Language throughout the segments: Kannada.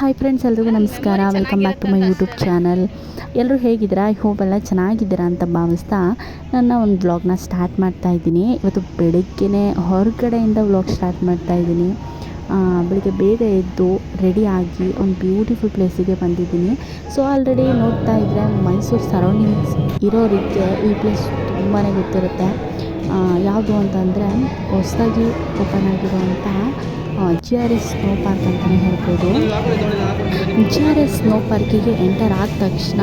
ಹಾಯ್ ಫ್ರೆಂಡ್ಸ್ ಎಲ್ರಿಗೂ ನಮಸ್ಕಾರ. Welcome back to my YouTube channel ಎಲ್ಲರೂ ಹೇಗಿದ್ದೀರಾ? ಐ ಹೋಪ್ ಎಲ್ಲ ಚೆನ್ನಾಗಿದ್ದೀರಾ ಅಂತ ಭಾವಿಸ್ತಾ ನನ್ನ ಒಂದು ವ್ಲಾಗ್ನ ಸ್ಟಾರ್ಟ್ ಮಾಡ್ತಾ ಇದ್ದೀನಿ. ಇವತ್ತು ಬೆಳಗ್ಗೆನೇ ಹೊರಗಡೆಯಿಂದ ವ್ಲಾಗ್ ಸ್ಟಾರ್ಟ್ ಮಾಡ್ತಾ ಇದ್ದೀನಿ. ಬೆಳಿಗ್ಗೆ ಬೇಗ ಎದ್ದು ಆಗಿ ಒಂದು ಬ್ಯೂಟಿಫುಲ್ ಪ್ಲೇಸಿಗೆ ಬಂದಿದ್ದೀನಿ. ಸೊ ಆಲ್ರೆಡಿ ನೋಡ್ತಾ ಇದ್ದರೆ ಮೈಸೂರು ಸರೌಂಡಿಂಗ್ಸ್ ಇರೋರಿಗೆ ಈ ಪ್ಲೇಸ್ ತುಂಬಾ ಗೊತ್ತಿರುತ್ತೆ. ಯಾವುದು ಅಂತಂದರೆ ಹೊಸದಾಗಿ ಓಪನ್ ಆಗಿರುವಂಥ G R S snow park ಅಂತಲೇ ಹೇಳ್ಬೋದು. ಜಿ ಆರ್ ಎಸ್ ಸ್ನೋ ಪಾರ್ಕಿಗೆ ಎಂಟರ್ ಆದ ತಕ್ಷಣ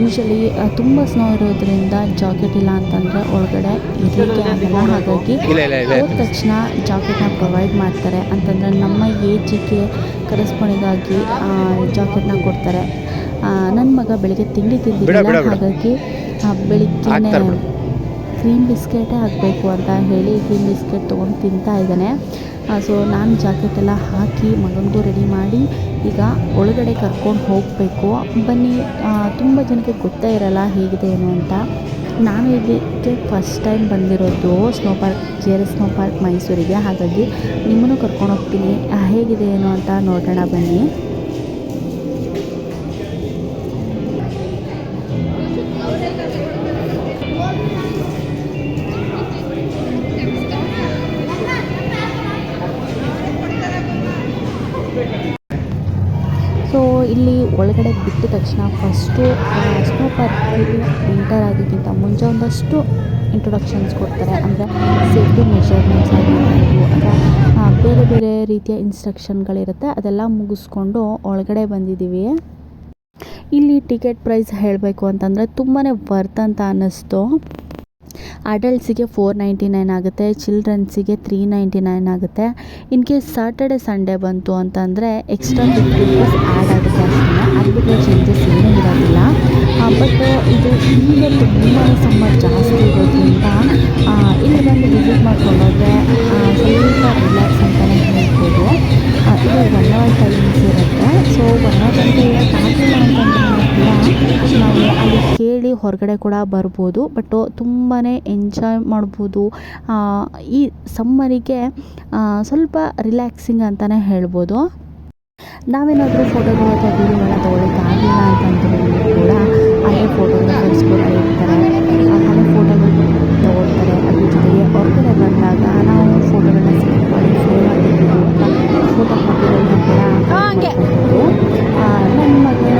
ಯೂಶಲಿ ತುಂಬ ಸ್ನೋ ಇರೋದ್ರಿಂದ ಜಾಕೆಟ್ ಇಲ್ಲ ಅಂತಂದರೆ ಒಳಗಡೆ ಇರಲಿಕ್ಕೆ ಆಗಲ್ಲ. ಹಾಗಾಗಿ ಹೋದ ತಕ್ಷಣ ಜಾಕೆಟ್ನ ಪ್ರೊವೈಡ್ ಮಾಡ್ತಾರೆ. ಅಂತಂದರೆ ನಮ್ಮ ಏಜಿಗೆ ಕರೆಸ್ಪಾಂಡಿಂಗ್ ಆಗಿ ಜಾಕೆಟ್ನ ಕೊಡ್ತಾರೆ. ನನ್ನ ಮಗ ಬೆಳಿಗ್ಗೆ ತಿಂಡಿ ತಿಂದಿದ್ದಿಲ್ಲ. ಹಾಗಾಗಿ ಬೆಳಿಗ್ಗೆ. ಕ್ರೀಮ್ ಬಿಸ್ಕೆಟೇ ಆಗಬೇಕು ಅಂತ ಹೇಳಿ ಕ್ರೀಮ್ ಬಿಸ್ಕೆಟ್ ತೊಗೊಂಡು ತಿಂತಾ ಇದ್ದಾನೆ. ಸೊ ನಾನು ಜಾಕೆಟ್ ಎಲ್ಲ ಹಾಕಿ ಮಗನಿಗೂ ರೆಡಿ ಮಾಡಿ ಈಗ ಒಳಗಡೆ ಕರ್ಕೊಂಡು ಹೋಗಬೇಕು. ಬನ್ನಿ ತುಂಬ ಜನಕ್ಕೆ ಗೊತ್ತೇ ಇರಲ್ಲ ಹೇಗಿದೆ ಏನು ಅಂತ. ನಾನು ಇದಕ್ಕೆ ಫಸ್ಟ್ ಟೈಮ್ ಬಂದಿರೋದು snow park G R snow park ಮೈಸೂರಿಗೆ. ಹಾಗಾಗಿ ನಿಮ್ಮನ್ನು ಕರ್ಕೊಂಡು ಹೋಗ್ತೀನಿ. ಹೇಗಿದೆ ಏನು ಅಂತ ನೋಡೋಣ ಬನ್ನಿ. ಇಲ್ಲಿ ಒಳಗಡೆ ಬಿಟ್ಟ ತಕ್ಷಣ ಫಸ್ಟು ಸ್ನೋ ಪಾರ್ಕಿಗೆ ಎಂಟರ್ ಆಗೋಕ್ಕಿಂತ ಮುಂಚೆ ಒಂದಷ್ಟು ಇಂಟ್ರೊಡಕ್ಷನ್ಸ್ ಕೊಡ್ತಾರೆ. ಅಂದರೆ ಸೇಫ್ಟಿ ಮೆಷರ್ಮೆಂಟ್ಸ್ ಆಗಿರ್ಬೋದು ಅಥವಾ ಬೇರೆ ಬೇರೆ ರೀತಿಯ ಇನ್ಸ್ಟ್ರಕ್ಷನ್ಗಳಿರುತ್ತೆ ಅದೆಲ್ಲ ಮುಗಿಸ್ಕೊಂಡು ಒಳಗಡೆ ಬಂದಿದ್ದೀವಿ. ಇಲ್ಲಿ ಟಿಕೆಟ್ ಪ್ರೈಸ್ ಹೇಳಬೇಕು ಅಂತಂದರೆ ತುಂಬಾ ವರ್ತ್ ಅಂತ ಅನ್ನಿಸ್ತು. ಅಡಲ್ಟ್ಸಿಗೆ ಫೋರ್ ನೈಂಟಿ ನೈನ್ ಆಗುತ್ತೆ ಚಿಲ್ಡ್ರನ್ಸಿಗೆ ತ್ರೀ ನೈಂಟಿ ನೈನ್ ಆಗುತ್ತೆ. ಇನ್ ಕೇಸ್ ಸಾಟರ್ಡೆ ಸಂಡೇ ಬಂತು ಅಂತಂದರೆ ಎಕ್ಸ್ಟ್ರಾ ಫಿಫ್ಟಿ ರುಪೀಸ್ ಆ್ಯಡ್ ಆಗುತ್ತೆ. ಬಿಟ್ಟರೆ ಚೇಂಜಸ್ ಏನೂ ಇರೋದಿಲ್ಲ ಬಟ್ ಇದು ಈಗ ತುಂಬ ಸಮ್ಮರ್ ಜಾಸ್ತಿ ಇರೋದ್ರಿಂದ ಇಲ್ಲಿ ಬಂದು ವಿಸಿಟ್ ಮಾಡ್ಕೊಂಡೋದ್ರೆ ಸ್ವಲ್ಪ ರಿಲ್ಯಾಕ್ಸ್ ಅಂತಲೇ ಹೇಳ್ಬೋದು. ಇದು ಒನ್ ಅವರ್ ಟೈಮಿಂಗ್ಸ್ ಇರುತ್ತೆ. ಸೊ ಒನ್ ಅವರ್ ಗಂಟೆ ಇರೋಕ್ಕಾಗಿಲ್ಲ ಅಂತಂದ್ರೆ ನಾವು ಅಲ್ಲಿ ಕೇಳಿ ಹೊರಗಡೆ ಕೂಡ ಬರ್ಬೋದು. ಬಟ್ ತುಂಬಾ ಎಂಜಾಯ್ ಮಾಡ್ಬೋದು. ಈ ಸಮ್ಮರಿಗೆ ಸ್ವಲ್ಪ ರಿಲ್ಯಾಕ್ಸಿಂಗ್ ಅಂತಲೇ ಹೇಳ್ಬೋದು. ನಾವೇನಾದರೂ ಫೋಟೋಗಳು ಅಥವಾ ವೀಡಿಯೋಗಳನ್ನ ತೊಗೊಳಕ್ಕಾಗಿಲ್ಲ ಅಂತಂದ್ರೂ ಕೂಡ ಅಲ್ಲೇ ಫೋಟೋನ ಕೂಡ ಇರ್ತಾರೆ ಅಲ್ಲೇ ಫೋಟೋಗಳು ತೊಗೊಳ್ತಾರೆ. ಅದ್ರ ಜೊತೆಗೆ ಹೊರಗಡೆ ಬಂದಾಗ ನಾವು ಫೋಟೋಗಳನ್ನ ಸೆಲೆಕ್ಟ್ ಮಾಡಿ ಫ್ರೇಮ್ ಆಗಿರ್ಬೋದು ಫೋಟೋ ಕಾಪಿಗಳನ್ನ ಕೂಡ ನನ್ನ ಮಗನ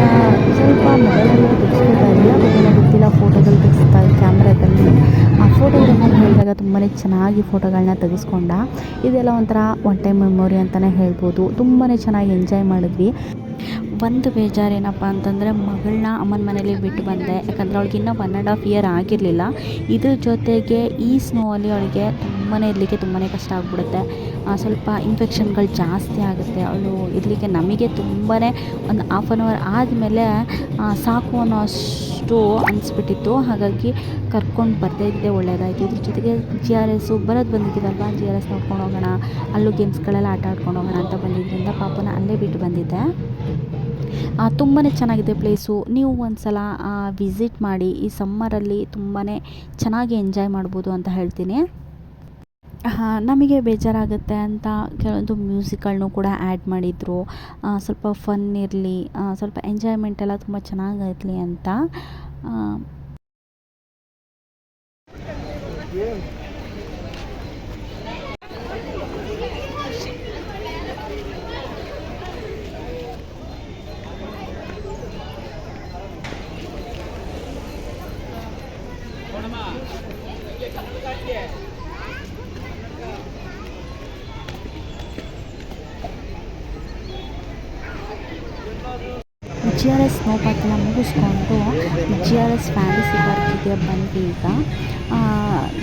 ಸ್ವಲ್ಪ ಮೊಬೈಲಲ್ಲಿ ತೆಗೆಸ್ಕೊಳ್ತಾ ಇರಲಿಲ್ಲ ಏನೋ ಗೊತ್ತಿಲ್ಲ ಫೋಟೋಗಳು ತೆಗೆಸ್ತಾ ಕ್ಯಾಮ್ರಾದಲ್ಲಿ ಫೋಟೋಗ್ರಾಫರ್ ಹೇಳಿದಾಗ ತುಂಬಾ ಚೆನ್ನಾಗಿ ಫೋಟೋಗಳನ್ನ ತೆಗೆಸ್ಕೊಂಡ. ಇದೆಲ್ಲ ಒಂಥರ ಒನ್ ಟೈಮ್ ಮೆಮೊರಿ ಅಂತಲೇ ಹೇಳ್ಬೋದು. ತುಂಬಾ ಚೆನ್ನಾಗಿ ಎಂಜಾಯ್ ಮಾಡಿದ್ವಿ. ಒಂದು ಬೇಜಾರು ಏನಪ್ಪ ಅಂತಂದರೆ ಮಗಳನ್ನ ಅಮ್ಮನ ಮನೇಲಿ ಬಿಟ್ಟು ಬಂದೆ. ಯಾಕಂದರೆ ಅವಳಿಗೆ ಇನ್ನೂ ಒನ್ ಆ್ಯಂಡ್ ಹಾಫ್ ಇಯರ್ ಆಗಿರಲಿಲ್ಲ. ಇದ್ರ ಜೊತೆಗೆ ಈ ಸ್ನೋವಲ್ಲಿ ಅವಳಿಗೆ ತುಂಬಾ ಇರಲಿಕ್ಕೆ ತುಂಬಾ ಕಷ್ಟ ಆಗಿಬಿಡುತ್ತೆ. ಸ್ವಲ್ಪ ಇನ್ಫೆಕ್ಷನ್ಗಳು ಜಾಸ್ತಿ ಆಗುತ್ತೆ. ಅವಳು ಇರಲಿಕ್ಕೆ ನಮಗೆ ತುಂಬಾ ಒಂದು ಹಾಫ್ ಆನ್ ಅವರ್ ಆದಮೇಲೆ ಸಾಕು ಅನ್ನೋ ಅಷ್ಟು ಅನಿಸ್ಬಿಟ್ಟಿತ್ತು. ಹಾಗಾಗಿ ಕರ್ಕೊಂಡು ಬರ್ತಾ ಇದ್ದೆ ಒಳ್ಳೆಯದಾಯಿತು ಇದ್ರ ಜೊತೆಗೆ ಜಿ ಆರ್ ಎಸ್ಸು ಬರೋದು ಬಂದಿದ್ದೀವಲ್ವ ಜಿ ಆರ್ ಎಸ್ ನೋಡ್ಕೊಂಡು ಹೋಗೋಣ. ಅಲ್ಲೂ ಗೇಮ್ಸ್ಗಳೆಲ್ಲ ಆಟ ಆಡ್ಕೊಂಡು ಹೋಗೋಣ ಅಂತ ಬಂದಿದ್ದರಿಂದ ಪಾಪನ ಅಲ್ಲೇ ಬಿಟ್ಟು ಬಂದಿದ್ದೆ. ತುಂಬಾ ಚೆನ್ನಾಗಿದೆ ಪ್ಲೇಸು ನೀವು ಒಂದು ಸಲ ವಿಸಿಟ್ ಮಾಡಿ ಈ ಸಮ್ಮರಲ್ಲಿ ತುಂಬಾ ಚೆನ್ನಾಗಿ ಎಂಜಾಯ್ ಮಾಡ್ಬೋದು ಅಂತ ಹೇಳ್ತೀನಿ. ನಮಗೆ ಬೇಜಾರಾಗುತ್ತೆ ಅಂತ ಕೆಲವೊಂದು ಮ್ಯೂಸಿಕ್ಗಳನ್ನೂ ಕೂಡ ಆ್ಯಡ್ ಮಾಡಿದರು. ಸ್ವಲ್ಪ ಫನ್ ಇರಲಿ ಸ್ವಲ್ಪ ಎಂಜಾಯ್ಮೆಂಟ್ ಎಲ್ಲ ತುಂಬ ಚೆನ್ನಾಗಿರಲಿ ಅಂತ ಆ, G R S snow park ಎಲ್ಲ ಮುಗಿಸ್ಕೊಂಡು ಜಿ ಆರ್ ಎಸ್ ಫ್ಯಾನ್ಸಿ ಪಾರ್ಕಿಗೆ ಬಂದ್ವಿ ಈಗ ಆ,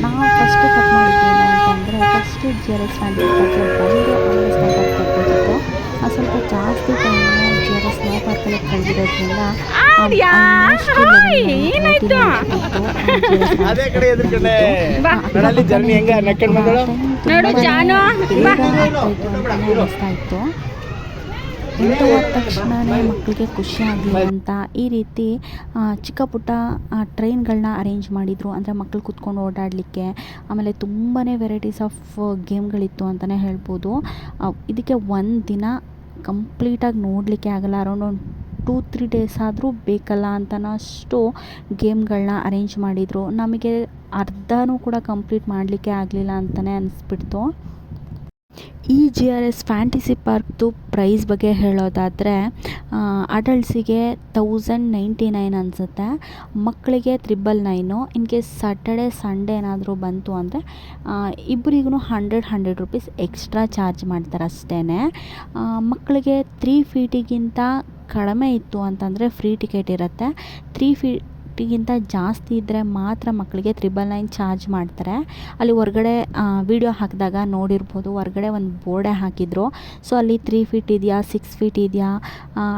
ನಾವು ಫಸ್ಟ್ ಕಟ್ ಮಾಡಿದ್ದೇವೆ ಅಂತಂದರೆ first G R S fantasy ಪಾರ್ಕಿಗೆ ಬಂದು ಅಲ್ಲಿ ಸ್ನೋ ಪಾರ್ಕ್ ಕಟ್ಬೇಕಿತ್ತು ಆ ಸ್ವಲ್ಪ ಜಾಸ್ತಿ time G R S snow ಪಾರ್ಕಲ್ಲಿ ಕಳೆದಿರೋದ್ರಿಂದ ಅನಿಸ್ತಾ ಇತ್ತು ಎಂಟು ಹೋದ ತಕ್ಷಣವೇ ಮಕ್ಕಳಿಗೆ ಖುಷಿ ಆಗಲಿ ಅಂತ ಈ ರೀತಿ ಚಿಕ್ಕ ಪುಟ್ಟ ಟ್ರೈನ್ಗಳನ್ನ ಅರೇಂಜ್ ಮಾಡಿದರು. ಅಂದರೆ ಮಕ್ಕಳು ಕೂತ್ಕೊಂಡು ಓಡಾಡಲಿಕ್ಕೆ, ಆಮೇಲೆ ತುಂಬಾ ವೆರೈಟೀಸ್ ಆಫ್ ಗೇಮ್ಗಳಿತ್ತು ಅಂತಲೇ ಹೇಳ್ಬೋದು. ಇದಕ್ಕೆ ಒಂದು ದಿನ ಕಂಪ್ಲೀಟಾಗಿ ನೋಡಲಿಕ್ಕೆ ಆಗಲ್ಲ. ಅರೌಂಡ್ ಒಂದು ಟೂ, ತ್ರೀ ಡೇಸ್ ಆದರೂ ಬೇಕಲ್ಲ ಅಂತನಷ್ಟು ಗೇಮ್ಗಳನ್ನ ಅರೇಂಜ್ ಮಾಡಿದರು. ನಮಗೆ ಅರ್ಧನೂ ಕೂಡ ಕಂಪ್ಲೀಟ್ ಮಾಡಲಿಕ್ಕೆ ಆಗಲಿಲ್ಲ ಅಂತಲೇ ಅನಿಸ್ಬಿಡ್ತು. ಈ ಜಿ ಆರ್ ಎಸ್ ಫ್ಯಾಂಟಿಸಿ ಪಾರ್ಕ್ದು ಪ್ರೈಸ್ ಬಗ್ಗೆ ಹೇಳೋದಾದರೆ ಅಡಲ್ಟ್ಸಿಗೆ ತೌಸಂಡ್ ನೈಂಟಿ ನೈನ್ ಅನಿಸುತ್ತೆ ಮಕ್ಕಳಿಗೆ triple nine in case Saturday Sunday ಏನಾದರೂ ಬಂತು ಅಂದರೆ ಇಬ್ಬರಿಗೂ hundred hundred rupees extra charge ಮಾಡ್ತಾರೆ ಅಷ್ಟೇ ಮಕ್ಕಳಿಗೆ ತ್ರೀ ಫೀಟಿಗಿಂತ ಕಡಿಮೆ ಇತ್ತು ಅಂತಂದರೆ ಫ್ರೀ ಟಿಕೆಟ್ ಇರುತ್ತೆ. ತ್ರೀ ಫೀಟಿಗಿಂತ ಜಾಸ್ತಿ ಇದ್ದರೆ ಮಾತ್ರ ಮಕ್ಕಳಿಗೆ ತ್ರಿಬಲ್ ನೈನ್ ಚಾರ್ಜ್ ಮಾಡ್ತಾರೆ. ಅಲ್ಲಿ ಹೊರ್ಗಡೆ ವೀಡಿಯೋ ಹಾಕಿದಾಗ ನೋಡಿರ್ಬೋದು. ಹೊರಗಡೆ ಒಂದು ಬೋರ್ಡೇ ಹಾಕಿದ್ರು. ಸೊ ಅಲ್ಲಿ ತ್ರೀ ಫೀಟ್ ಇದೆಯಾ ಸಿಕ್ಸ್ ಫೀಟ್ ಇದೆಯಾ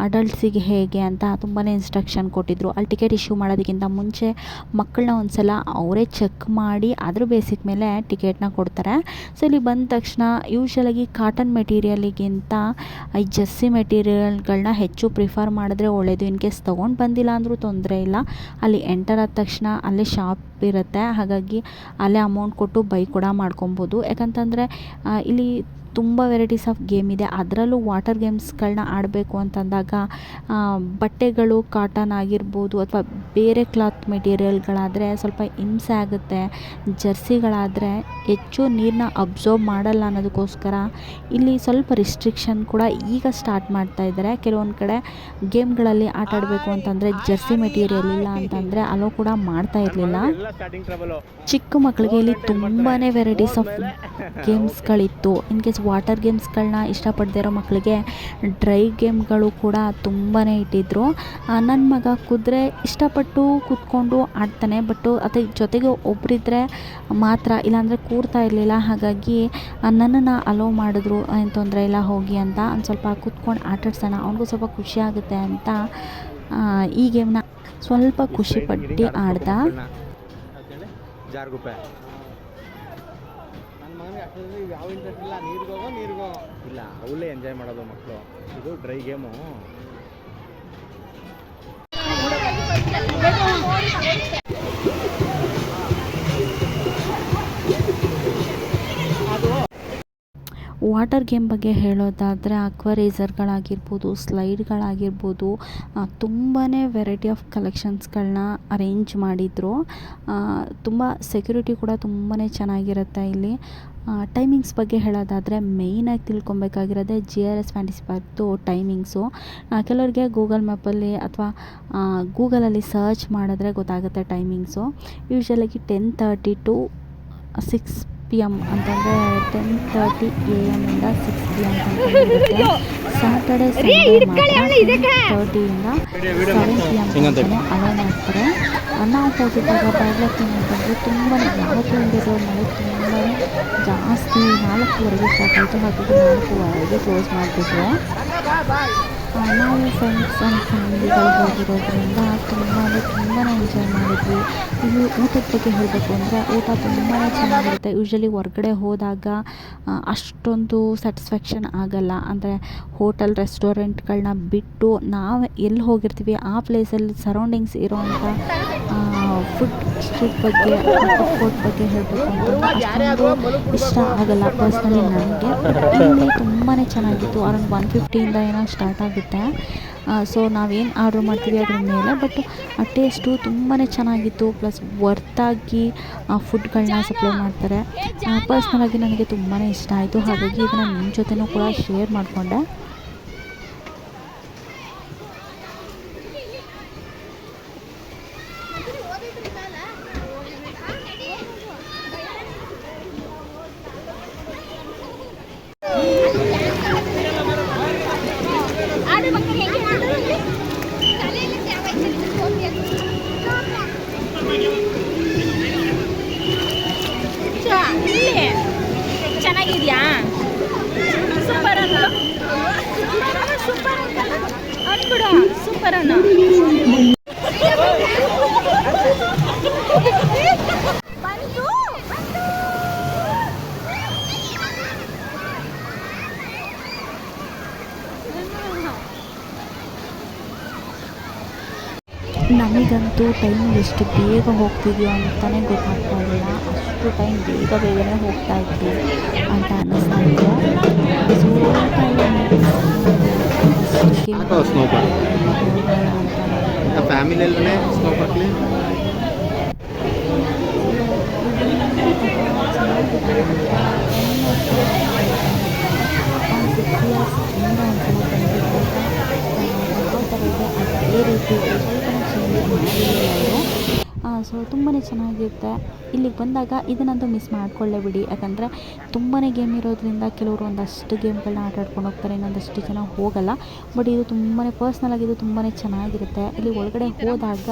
ಅಡಲ್ಟ್ಸಿಗೆ ಹೇಗೆ ಅಂತ ತುಂಬಾ ಇನ್ಸ್ಟ್ರಕ್ಷನ್ ಕೊಟ್ಟಿದ್ರು. ಅಲ್ಲಿ ಟಿಕೆಟ್ ಇಶ್ಯೂ ಮಾಡೋದಕ್ಕಿಂತ ಮುಂಚೆ ಮಕ್ಕಳನ್ನ ಒಂದು ಸಲ ಅವರೇ ಚೆಕ್ ಮಾಡಿ ಅದ್ರ ಬೇಸಿಕ್ ಮೇಲೆ ಟಿಕೆಟ್ನ ಕೊಡ್ತಾರೆ. ಸೊ ಇಲ್ಲಿ ಬಂದ ತಕ್ಷಣ ಯೂಶ್ವಲಾಗಿ ಕಾಟನ್ ಮೆಟೀರಿಯಲಿಗಿಂತ ಈ ಜರ್ಸಿ ಮೆಟೀರಿಯಲ್ಗಳನ್ನ ಹೆಚ್ಚು ಪ್ರಿಫರ್ ಮಾಡಿದ್ರೆ ಒಳ್ಳೆಯದು ಇನ್ ಕೇಸ್ ತೊಗೊಂಡು ಬಂದಿಲ್ಲ ಅಂದರೂ ತೊಂದರೆ ಇಲ್ಲ. ಅಲ್ಲಿ ಎಂಟರ್ ಆದ ತಕ್ಷಣ ಅಲ್ಲೇ ಶಾಪ್ ಇರುತ್ತೆ. ಹಾಗಾಗಿ ಅಲ್ಲೇ ಅಮೌಂಟ್ ಕೊಟ್ಟು ಬೈ ಕೂಡ ಮಾಡ್ಕೊಬೋದು. ಯಾಕಂತಂದರೆ ಇಲ್ಲಿ ತುಂಬ ವೆರೈಟೀಸ್ ಆಫ್ ಗೇಮ್ ಇದೆ. ಅದರಲ್ಲೂ ವಾಟರ್ ಗೇಮ್ಸ್ಗಳನ್ನ ಆಡಬೇಕು ಅಂತಂದಾಗ ಬಟ್ಟೆಗಳು, ಕಾಟನ್ ಆಗಿರ್ಬೋದು ಅಥವಾ ಬೇರೆ ಕ್ಲಾತ್ ಮೆಟೀರಿಯಲ್ಗಳಾದರೆ ಸ್ವಲ್ಪ ಹಿಂಸೆ ಆಗುತ್ತೆ. ಜರ್ಸಿಗಳಾದರೆ ಹೆಚ್ಚು ನೀರನ್ನ ಅಬ್ಸರ್ವ್ ಮಾಡಲ್ಲ ಅನ್ನೋದಕ್ಕೋಸ್ಕರ ಇಲ್ಲಿ ಸ್ವಲ್ಪ ರಿಸ್ಟ್ರಿಕ್ಷನ್ ಕೂಡ ಈಗ ಸ್ಟಾರ್ಟ್ ಮಾಡ್ತಾ ಇದ್ದಾರೆ. ಕೆಲವೊಂದು ಕಡೆ ಗೇಮ್ಗಳಲ್ಲಿ ಆಟ ಆಡಬೇಕು ಅಂತಂದರೆ ಜರ್ಸಿ ಮೆಟೀರಿಯಲ್ ಇಲ್ಲ ಅಂತಂದರೆ ಅಲೋ ಕೂಡ ಮಾಡ್ತಾ ಇರಲಿಲ್ಲ. ಚಿಕ್ಕ ಮಕ್ಕಳಿಗೆ ಇಲ್ಲಿ ತುಂಬಾ ವೆರೈಟೀಸ್ ಆಫ್ ಗೇಮ್ಸ್ಗಳಿತ್ತು. ಇನ್ ಕೇಸ್ ವಾಟರ್ ಗೇಮ್ಸ್ಗಳನ್ನ ಇಷ್ಟಪಡದೇ ಇರೋ ಮಕ್ಕಳಿಗೆ ಡ್ರೈ ಗೇಮ್ಗಳು ಕೂಡ ತುಂಬಾ ಇಟ್ಟಿದ್ದರು ನನ್ನ ಮಗ ಕುದುರೆ ಇಷ್ಟಪಟ್ಟು ಕೂತ್ಕೊಂಡು ಆಡ್ತಾನೆ ಬಟ್ಟು ಅದ ಜೊತೆಗೆ ಒಬ್ಬರಿದ್ದರೆ ಮಾತ್ರ ಇಲ್ಲಾಂದರೆ ಕೂರ್ತಾ ಇರಲಿಲ್ಲ. ಹಾಗಾಗಿ ನನ್ನನ್ನು ಅಲೋ ಮಾಡಿದ್ರು. ಏನು ತೊಂದರೆ ಇಲ್ಲ, ಹೋಗಿ ಅಂತ. ಒಂದು ಸ್ವಲ್ಪ ಕೂತ್ಕೊಂಡು ಆಟಾಡ್ಸೋಣ, ಅವನಿಗೂ ಸ್ವಲ್ಪ ಖುಷಿ ಆಗುತ್ತೆ ಅಂತ ಈ ಗೇಮ್ನ ಸ್ವಲ್ಪ ಖುಷಿಪಟ್ಟು ಆಡ್ದ. ಅಷ್ಟೊಂದು ಯಾವ ಇಂಟ್ರೆಸ್ಟ್ ಇಲ್ಲ ನೀರಿಗೆ ಹೋಗೋ ನೀರಿಗೆ ಹೋಗೋ. ಇಲ್ಲ ಅವಳೇ ಎಂಜಾಯ್ ಮಾಡೋದು ಮಕ್ಕಳು ಇದು ಡ್ರೈ ಗೇಮು ವಾಟರ್ ಗೇಮ್ ಬಗ್ಗೆ ಹೇಳೋದಾದರೆ ಅಕ್ವರೈಸರ್ಗಳಾಗಿರ್ಬೋದು ಸ್ಲೈಡ್ಗಳಾಗಿರ್ಬೋದು ತುಂಬಾ ವೆರೈಟಿ ಆಫ್ ಕಲೆಕ್ಷನ್ಸ್ಗಳನ್ನ ಅರೇಂಜ್ ಮಾಡಿದರು. ತುಂಬ ಸೆಕ್ಯೂರಿಟಿ ಕೂಡ ತುಂಬಾ ಚೆನ್ನಾಗಿರುತ್ತೆ ಇಲ್ಲಿ. ಟೈಮಿಂಗ್ಸ್ ಬಗ್ಗೆ ಹೇಳೋದಾದರೆ ಮೇಯ್ನಾಗಿ ತಿಳ್ಕೊಬೇಕಾಗಿರೋದೇ ಜಿ ಆರ್ ಎಸ್ ಫ್ಯಾಂಟಿಸಿ ಪಾರ್ಕ್ದು ಟೈಮಿಂಗ್ಸು ಕೆಲವರಿಗೆ ಗೂಗಲ್ ಮ್ಯಾಪಲ್ಲಿ ಅಥವಾ ಗೂಗಲಲ್ಲಿ ಸರ್ಚ್ ಮಾಡಿದ್ರೆ ಗೊತ್ತಾಗುತ್ತೆ timings ಯೂಶ್ವಲಾಗಿ ten thirty to six P M ಅಂತಂದರೆ ಟೆನ್ ತರ್ಟಿ ಎ ಎಮ್ಮಿಂದ ಸಿಕ್ಸ್ ಪಿ ಎಂ ಅಂತ ಇರುತ್ತೆ. ಸ್ಯಾಟರ್ಡೆ ಸಂಡೇ ಮಾತ್ರ ಟೆನ್ ತರ್ಟಿಯಿಂದ ಸೆವೆನ್ ಪಿ ಎಂ ಅಲೋ ಮಾಡ್ತಾರೆ ನಾವು ಹೋಗಿದ್ದಾಗ ಬಾಗ್ಲಕ್ಕೆ ಅಂತಂದರೆ ತುಂಬಾ ಯಾವತ್ತೂ ಇಲ್ದಿರೋ ಮಳೆ ತುಂಬಾ ಜಾಸ್ತಿ ನಾಲ್ಕುವರೆಗೆ ಸ್ಟಾರ್ಟ್ ಆಯಿತು ಹಾಗಾಗಿ ನಾಲ್ಕುವರೆಗೆ ಕ್ಲೋಸ್ ಮಾಡಿಬಿಟ್ರು ಆ, ನಾವು ಫ್ರೆಂಡ್ಸ್ ಆ್ಯಂಡ್ ಫ್ಯಾಮಿಲಿಗಳು ಹೋಗಿರೋದ್ರಿಂದ ತುಂಬ ಅಂದರೆ ತುಂಬಾ ಎಂಜಾಯ್ ಮಾಡಿದ್ವಿ. ಇಲ್ಲಿ ಊಟದ ಬಗ್ಗೆ ಹೇಳಬೇಕು ಅಂದರೆ ಊಟ ತುಂಬಾ ಚೆನ್ನಾಗಿರುತ್ತೆ. ಯೂಶ್ವಲಿ ಹೊರ್ಗಡೆ ಹೋದಾಗ ಅಷ್ಟೊಂದು ಸ್ಯಾಟಿಸ್ಫ್ಯಾಕ್ಷನ್ ಆಗಲ್ಲ. ಅಂದರೆ ಹೋಟೆಲ್ ರೆಸ್ಟೋರೆಂಟ್ಗಳನ್ನ ಬಿಟ್ಟು ನಾವು ಎಲ್ಲಿ ಹೋಗಿರ್ತೀವಿ, ಆ ಪ್ಲೇಸಲ್ಲಿ ಸರೌಂಡಿಂಗ್ಸ್ ಇರೋವಂಥ ಫುಡ್ ಸ್ಟ್ರೀಟ್ ಬಗ್ಗೆ ಫುಡ್ ಬಗ್ಗೆ ಹೇಳಬೇಕು ಅಂತಂದರೆ ಇಷ್ಟ ಆಗಲ್ಲ ಪರ್ಸ್ನಲಿ ನನಗೆ. ಇಲ್ಲಿ ತುಂಬಾ ಚೆನ್ನಾಗಿತ್ತು. ಅರೌಂಡ್ ಒನ್ ಫಿಫ್ಟಿಯಿಂದ ಏನೋ ಸ್ಟಾರ್ಟ್ ಆಗುತ್ತೆ. ಸೊ ನಾವೇನು ಆರ್ಡ್ರ್ ಮಾಡ್ತೀವಿ ಅದ್ರ ಮೇಲೆ ಬಟ್ ಆ ಟೇಸ್ಟು ತುಂಬಾ ಚೆನ್ನಾಗಿತ್ತು. ಪ್ಲಸ್ ವರ್ತಾಗಿ ಫುಡ್ಗಳನ್ನ ಸಪ್ಲೈ ಮಾಡ್ತಾರೆ. ಪರ್ಸ್ನಲಾಗಿ ನನಗೆ ತುಂಬಾ ಇಷ್ಟ ಆಯಿತು. ಹಾಗಾಗಿ ಇದನ್ನು ನಿಮ್ಮ ಜೊತೆನೂ ಕೂಡ ಶೇರ್ ಮಾಡಿಕೊಂಡೆ. ಬಂತು ನಮಗಂತೂ ಟೈಮ್ ಎಷ್ಟು ಬೇಗ ಹೋಗ್ತಿದೆಯೋ ಅಂತಲೇ ಗೊತ್ತಾಗ್ತಾ ಇಲ್ಲ. ಅಷ್ಟು ಟೈಮ್ ಬೇಗ ಬೇಗನೆ ಹೋಗ್ತಾ ಇತ್ತು ಅಂತ ಅನ್ನಿಸ್ತಾ ಇತ್ತು ಸೊ ಟೈಮ್ ಫೀಲ್ ಅದು snow park. ಫ್ಯಾಮಿಲಿಯಲ್ಲೇ ಸೊ ತುಂಬಾ ಚೆನ್ನಾಗಿರುತ್ತೆ. ಇಲ್ಲಿಗೆ ಬಂದಾಗ ಇದನ್ನಂತೂ ಮಿಸ್ ಮಾಡ್ಕೊಳ್ಳೇಬಿಡಿ. ಯಾಕಂದರೆ ತುಂಬಾ ಗೇಮ್ ಇರೋದ್ರಿಂದ ಕೆಲವರು ಒಂದಷ್ಟು ಗೇಮ್ಗಳನ್ನ ಆಟ ಆಡ್ಕೊಂಡು ಹೋಗ್ತಾರೆ, ಇನ್ನೊಂದಷ್ಟು ಜನ ಹೋಗಲ್ಲ. ಬಟ್ ಇದು ತುಂಬಾ ಪರ್ಸ್ನಲ್ ಇದು ತುಂಬಾ ಚೆನ್ನಾಗಿರುತ್ತೆ. ಇಲ್ಲಿ ಒಳಗಡೆ ಹೋದಾಗ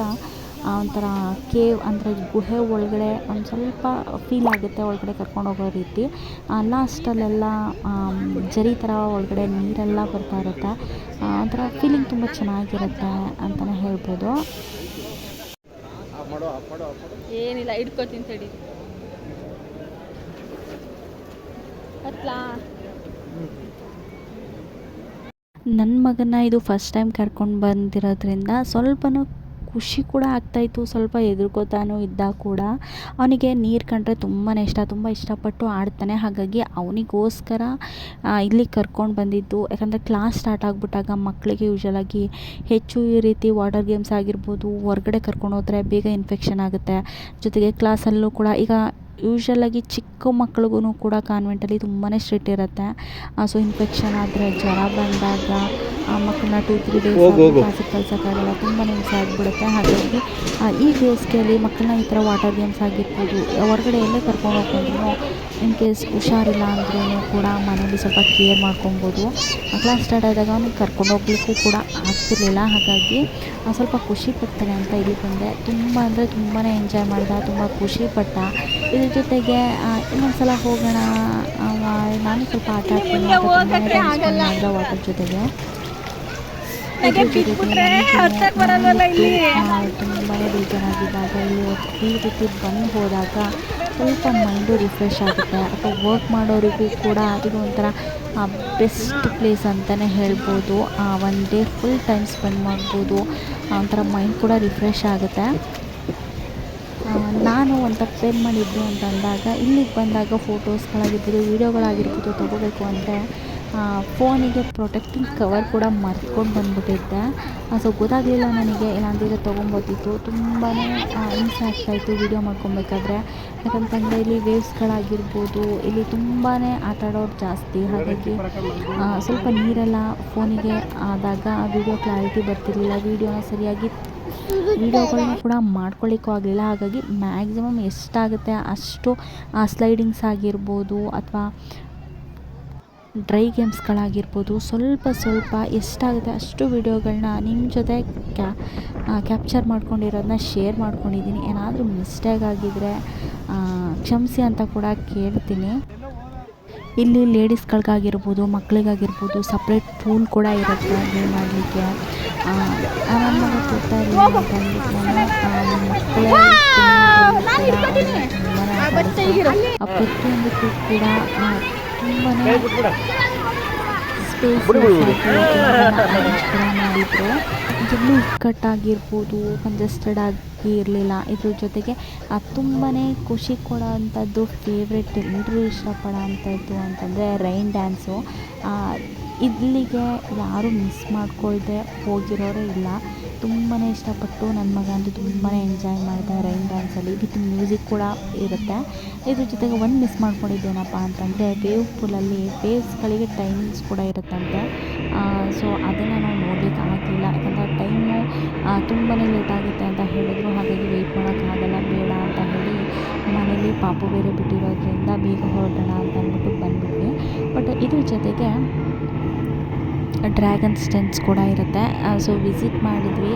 ಒಂಥರ ಕೇವ್ ಅಂದರೆ ಗುಹೆ ಒಳಗಡೆ ಒಂದು ಸ್ವಲ್ಪ ಫೀಲ್ ಆಗುತ್ತೆ ಒಳಗಡೆ ಕರ್ಕೊಂಡು ಹೋಗೋ ರೀತಿ. ಲಾಸ್ಟಲ್ಲೆಲ್ಲ ಜರಿ ಥರ ಒಳಗಡೆ ನೀರೆಲ್ಲ ಬರ್ತಾ ಇರುತ್ತೆ. ಒಂಥರ ಫೀಲಿಂಗ್ ತುಂಬ ಚೆನ್ನಾಗಿರುತ್ತೆ ಅಂತಲೇ ಹೇಳ್ಬೋದು ಮಾಡೋ ಆಫ್ ಮಾಡೋ ಆಫ್ ಮಾಡೋ ಏನಿಲ್ಲ ಇಟ್ಕೋತೀನಿ ತಡಿ. ಹತ್ಲಾ ನನ್ನ ಮಗನ ಇದು ಫಸ್ಟ್ ಟೈಮ್ ಕರ್ಕೊಂಡು ಬಂದಿರೋದ್ರಿಂದ ಸ್ವಲ್ಪನೂ ಖುಷಿ ಕೂಡ ಆಗ್ತಾಯಿತ್ತು ಸ್ವಲ್ಪ ಹೆದರ್ಕೋತಾನೂ ಇದ್ದ ಕೂಡ. ಅವನಿಗೆ ನೀರು ಕಂಡ್ರೆ ತುಂಬಾ ಇಷ್ಟ, ತುಂಬ ಇಷ್ಟಪಟ್ಟು ಆಡ್ತಾನೆ. ಹಾಗಾಗಿ ಅವನಿಗೋಸ್ಕರ ಇಲ್ಲಿ ಕರ್ಕೊಂಡು ಬಂದಿದ್ದು. ಯಾಕಂದರೆ ಕ್ಲಾಸ್ ಸ್ಟಾರ್ಟ್ ಆಗಿಬಿಟ್ಟಾಗ ಮಕ್ಕಳಿಗೆ ಯೂಶಲಾಗಿ ಹೆಚ್ಚು ಈ ರೀತಿ ವಾಟರ್ ಗೇಮ್ಸ್ ಆಗಿರ್ಬೋದು, ಹೊರಗಡೆ ಕರ್ಕೊಂಡು ಹೋದರೆ ಬೇಗ ಇನ್ಫೆಕ್ಷನ್ ಆಗುತ್ತೆ. ಜೊತೆಗೆ ಕ್ಲಾಸಲ್ಲೂ ಕೂಡ ಈಗ ಯೂಶಲಾಗಿ ಚಿಕ್ಕ ಮಕ್ಳಿಗೂ ಕೂಡ ಕಾನ್ವೆಂಟಲ್ಲಿ ತುಂಬಾ ಸ್ಟ್ರಿಕ್ಟ್ ಇರುತ್ತೆ. ಸೊ ಇನ್ಫೆಕ್ಷನ್ ಆದರೆ ಜ್ವರ ಬಂದಾಗ ಆ ಮಕ್ಕಳನ್ನ ಟೂ ತ್ರೀ ಡೇಸ್. ಕ್ಲಾಸಿಗೆ ಕಳ್ಸೋಕ್ಕಾಗಲ್ಲ ತುಂಬಾ ಹಿಂಸೆ ಆಗಿಬಿಡುತ್ತೆ. ಹಾಗಾಗಿ ಈ ಬೇಸಿಗೆಯಲ್ಲಿ ಮಕ್ಕಳನ್ನ ಈ ಥರ ವಾಟರ್ ಗೇಮ್ಸ್ ಆಗಿರ್ಬೋದು ಹೊರಗಡೆ ಎಲ್ಲೇ ಕರ್ಕೊಂಡು ಹೋಗ್ಕೊಂಡ್ರು ಇನ್ ಕೇಸ್ ಹುಷಾರಿಲ್ಲ ಅಂದ್ರೂ ಕೂಡ ಮನೇಲಿ ಸ್ವಲ್ಪ ಕೇರ್ ಮಾಡ್ಕೊಬೋದು. ಕ್ಲಾಸ್ ಸ್ಟಾರ್ಟ್ ಆದಾಗ ಅವ್ನಿಗೆ ಕರ್ಕೊಂಡು ಹೋಗ್ಲಿಕ್ಕೂ ಕೂಡ ಆಗ್ತಿರ್ಲಿಲ್ಲ. ಹಾಗಾಗಿ ಸ್ವಲ್ಪ ಖುಷಿ ಪಡ್ತಾನೆ ಅಂತ ಇಲ್ಲಿ ಬಂದೆ. ತುಂಬ ಅಂದರೆ ತುಂಬಾ ಎಂಜಾಯ್ ಮಾಡ್ದ ತುಂಬ ಖುಷಿ ಪಟ್ಟ. ಜೊತೆಗೆ ಇನ್ನೊಂದು ಸಲ ಹೋಗೋಣ ನಾನು ಸ್ವಲ್ಪ ಆಟ ಆಡ್ತೀನಿ ವಾಟರ್ ಜೊತೆಗೆ. ತುಂಬಾ ಬೇಜಾರಾಗಿದ್ದಾಗ ಇಲ್ಲಿ ಈ ರೀತಿ ಬಂದು ಹೋದಾಗ ಸ್ವಲ್ಪ ಮೈಂಡು ರಿಫ್ರೆಶ್ ಆಗುತ್ತೆ. ಅಥವಾ ವರ್ಕ್ ಮಾಡೋರಿಗೂ ಕೂಡ ಇದು ಒಂಥರ ಬೆಸ್ಟ್ ಪ್ಲೇಸ್ ಅಂತಲೇ ಹೇಳ್ಬೋದು. One day full time spend ಮಾಡ್ಬೋದು. ಒಂಥರ ಮೈಂಡ್ ಕೂಡ ರಿಫ್ರೆಶ್ ಆಗುತ್ತೆ. ಒಂದು ತಪ್ಪೇನು ಮಾಡಿದ್ರು ಅಂತ ಅಂದಾಗ, ಇಲ್ಲಿಗೆ ಬಂದಾಗ ಫೋಟೋಸ್ಗಳಾಗಿರ್ಬೋದು, ವೀಡಿಯೋಗಳಾಗಿರ್ಬೋದು ತೊಗೋಬೇಕು ಅಂದರೆ ಫೋನಿಗೆ ಪ್ರೊಟೆಕ್ಟಿಂಗ್ ಕವರ್ ಕೂಡ ಮರ್ತ್ಕೊಂಡು ಬಂದುಬಿಟ್ಟಿದ್ದೆ. ಸೊ ಗೊತ್ತಾಗಲಿಲ್ಲ ನನಗೆ ಇಲ್ಲಾಂದಿದ್ರೆ ತೊಗೊಬೋದಿತ್ತು. ತುಂಬಾ ಹಿಂಸೆ ಆಗ್ತಾಯಿತ್ತು ವೀಡಿಯೋ ಮಾಡ್ಕೊಬೇಕಾದ್ರೆ. ಯಾಕಂತಂದರೆ ಇಲ್ಲಿ ವೇವ್ಸ್ಗಳಾಗಿರ್ಬೋದು ಇಲ್ಲಿ ತುಂಬಾ ಆಟ ಆಡೋರು ಜಾಸ್ತಿ. ಹಾಗಾಗಿ ಸ್ವಲ್ಪ ನೀರೆಲ್ಲ ಫೋನಿಗೆ ಆದಾಗ ವೀಡಿಯೋ ಕ್ಲಾರಿಟಿ ಬರ್ತಿರಲಿಲ್ಲ. ವೀಡಿಯೋನ ಸರಿಯಾಗಿ ವೀಡಿಯೋಗಳನ್ನ ಕೂಡ ಮಾಡ್ಕೊಳ್ಳಿಕ್ಕೂ ಆಗಲಿಲ್ಲ. ಹಾಗಾಗಿ ಮ್ಯಾಕ್ಸಿಮಮ್ ಎಷ್ಟಾಗುತ್ತೆ ಅಷ್ಟು ಸ್ಲೈಡಿಂಗ್ಸ್ ಆಗಿರ್ಬೋದು ಅಥವಾ ಡ್ರೈ ಗೇಮ್ಸ್ಗಳಾಗಿರ್ಬೋದು ಸ್ವಲ್ಪ ಸ್ವಲ್ಪ ಎಷ್ಟಾಗುತ್ತೆ ಅಷ್ಟು ವೀಡಿಯೋಗಳನ್ನ ನಿಮ್ಮ ಜೊತೆ ಕ್ಯಾ ಕ್ಯಾಪ್ಚರ್ ಮಾಡ್ಕೊಂಡಿರೋದನ್ನ ಶೇರ್ ಮಾಡ್ಕೊಂಡಿದ್ದೀನಿ. ಏನಾದರೂ ಮಿಸ್ಟೇಕ್ ಆಗಿದ್ದರೆ ಕ್ಷಮಿಸಿ ಅಂತ ಕೂಡ ಕೇಳ್ತೀನಿ. ಇಲ್ಲಿ ಲೇಡೀಸ್ಗಳಿಗಾಗಿರ್ಬೋದು ಮಕ್ಕಳಿಗಾಗಿರ್ಬೋದು ಸಪ್ರೇಟ್ ರೂಲ್ ಕೂಡ ಇರುತ್ತೆ ಗೇಮ್ ಆಡಲಿಕ್ಕೆ. ನನ್ನ ಮಗ ಕೊಡ್ತಾ ಇರಲಿಲ್ಲ ಅಂತ ಅಂದ್ಬಿಟ್ಟು ನಾನು ಮಕ್ಕಳೇ ಆ ಪ್ರತಿಯೊಂದಕ್ಕೂ ಕೂಡ ತುಂಬಾ ಸ್ಪೇಸ್ ಮಾಡಿದ್ರು ಜಮ್ಮು ಇಕ್ಕಟ್ಟಾಗಿರ್ಬೋದು ಕಂಜೆಸ್ಟೆಡ್ ಆಗಿ ಇರಲಿಲ್ಲ ಇದ್ರ ಜೊತೆಗೆ ತುಂಬಾ ಖುಷಿ ಕೊಡೋ ಅಂಥದ್ದು ಫೇವ್ರೆಟ್ ಎಲ್ಲರೂ ಇಷ್ಟಪಡೋ ಅಂಥದ್ದು ಅಂತಂದರೆ ರೈನ್ ಡ್ಯಾನ್ಸು ಇಲ್ಲಿಗೆ ಯಾರೂ ಮಿಸ್ ಮಾಡ್ಕೊಳ್ದೆ ಹೋಗಿರೋರೇ ಇಲ್ಲ. ತುಂಬಾ ಇಷ್ಟಪಟ್ಟು ನನ್ನ ಮಗ ಅಂತೂ ತುಂಬಾ ಎಂಜಾಯ್ ಮಾಡಿದೆ ರೈನ್ ಡ್ಯಾನ್ಸಲ್ಲಿ ವಿತ್ ಮ್ಯೂಸಿಕ್ ಕೂಡ ಇರುತ್ತೆ. ಇದ್ರ ಜೊತೆಗೆ ಒಂದು ಮಿಸ್ ಮಾಡ್ಕೊಂಡಿದ್ದೇನಪ್ಪ ಅಂತಂದರೆ ವೇವ್ ಪೂಲಲ್ಲಿ ವೇವ್ಸ್ಗಳಿಗೆ ಟೈಮಿಂಗ್ಸ್ ಕೂಡ ಇರುತ್ತಂತೆ. ಸೊ ಅದನ್ನು ನಾವು ನೋಡ್ಲಿಕ್ಕೆ ಆಗಲಿಲ್ಲ. ಯಾಕಂದರೆ ಟೈಮು ತುಂಬಾ ಲೇಟ್ ಆಗುತ್ತೆ ಅಂತ ಹೇಳಿದ್ರು. ಹಾಗಾಗಿ ವೆಯ್ಟ್ ಮಾಡೋಕ್ಕಾಗಲ್ಲ ಬೇಡ ಅಂತ ಹೇಳಿ ಮನೇಲಿ ಪಾಪು ಬೇರೆ ಬಿಟ್ಟಿರೋದ್ರಿಂದ ಬೇಗ ಹೊರಡೋಣ ಅಂತ ಅಂದ್ಬಿಟ್ಟು ಬಂದ್ಬಿಟ್ವಿ. ಬಟ್ ಇದ್ರ ಜೊತೆಗೆ ಡ್ರ್ಯಾಗನ್ ಸ್ಟೆನ್ಸ್ ಕೂಡ ಇರುತ್ತೆ. ಸೊ ವಿಸಿಟ್ ಮಾಡಿದ್ವಿ.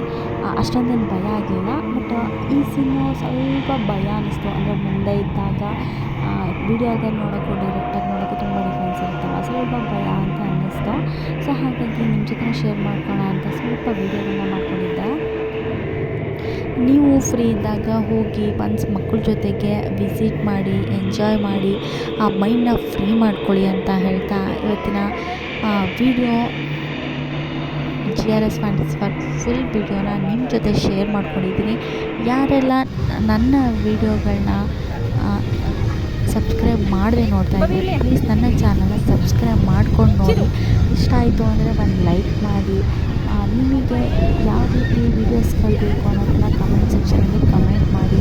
ಅಷ್ಟೊಂದೇನು ಭಯ ಆಗಲಿಲ್ಲ. ಬಟ್ ಈ ಸೀನು ಸ್ವಲ್ಪ ಭಯ ಅನ್ನಿಸ್ತು ಅಂದರೆ ಮುಂದೆ ಇದ್ದಾಗ ವೀಡಿಯೋದಲ್ಲಿ ನೋಡೋಕ್ಕೂ ಡೈರೆಕ್ಟಾಗಿ ನೋಡೋಕ್ಕೂ ತುಂಬ ಡಿಫ್ರೆನ್ಸ್ ಇರುತ್ತಲ್ಲ ಸ್ವಲ್ಪ ಭಯ ಅಂತ ಅನ್ನಿಸ್ತು ಸೊ ಹಾಗಾಗಿ ನಿಮ್ಮ ಜೊತೆ ಶೇರ್ ಮಾಡ್ಕೋಣ ಅಂತ ಸ್ವಲ್ಪ ವೀಡಿಯೋಗಳನ್ನ ಮಾಡ್ಕೊಂಡಿದ್ದೆ. ನೀವು ಫ್ರೀ ಇದ್ದಾಗ ಹೋಗಿ ಒನ್ಸ್ ಮಕ್ಕಳ ಜೊತೆಗೆ ವಿಸಿಟ್ ಮಾಡಿ ಎಂಜಾಯ್ ಮಾಡಿ, ಆ ಮೈಂಡನ್ನ ಫ್ರೀ ಮಾಡ್ಕೊಳ್ಳಿ ಅಂತ ಹೇಳ್ತಾ ಇವತ್ತಿನ video G R S fantasy park full ವೀಡಿಯೋನ ನಿಮ್ಮ ಜೊತೆ ಶೇರ್ ಮಾಡ್ಕೊಂಡಿದ್ದೀನಿ. ಯಾರೆಲ್ಲ ನನ್ನ ವೀಡಿಯೋಗಳನ್ನ ಸಬ್ಸ್ಕ್ರೈಬ್ ಮಾಡದೆ ನೋಡ್ತಾ ಇದ್ದೀನಿ ಪ್ಲೀಸ್ ನನ್ನ ಚಾನಲ್ನ ಸಬ್ಸ್ಕ್ರೈಬ್ ಮಾಡ್ಕೊಂಡು ನೋಡಿ. ಇಷ್ಟ ಆಯಿತು ಅಂದರೆ ಒಂದು ಲೈಕ್ ಮಾಡಿ. ನಿಮಗೆ ಯಾವ ರೀತಿ ವೀಡಿಯೋಸ್ಗಳು ಬೇಕು ಅನ್ನೋದನ್ನ ಕಮೆಂಟ್ ಸೆಕ್ಷನಲ್ಲಿ ಕಮೆಂಟ್ ಮಾಡಿ.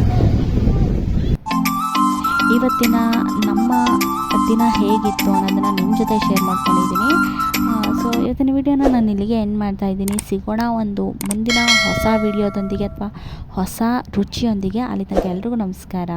ಇವತ್ತಿನ ನಮ್ಮ ದಿನ ಹೇಗಿತ್ತು ಅನ್ನೋದನ್ನು ನಿಮ್ಮ ಜೊತೆ ಶೇರ್ ಮಾಡ್ಕೊಂಡಿದ್ದೀನಿ. ಸೊ ಇವತ್ತಿನ ವಿಡಿಯೋನ ನಾನು ಇಲ್ಲಿಗೆ ಎಂಡ್ ಮಾಡ್ತಾ ಇದ್ದೀನಿ. ಸಿಗೋಣ ಒಂದು ಮುಂದಿನ ಹೊಸ ವಿಡಿಯೋದೊಂದಿಗೆ ಅಥವಾ ಹೊಸ ರುಚಿಯೊಂದಿಗೆ. ಅಲ್ಲಿ ತನಕ ಎಲ್ರಿಗೂ ನಮಸ್ಕಾರ.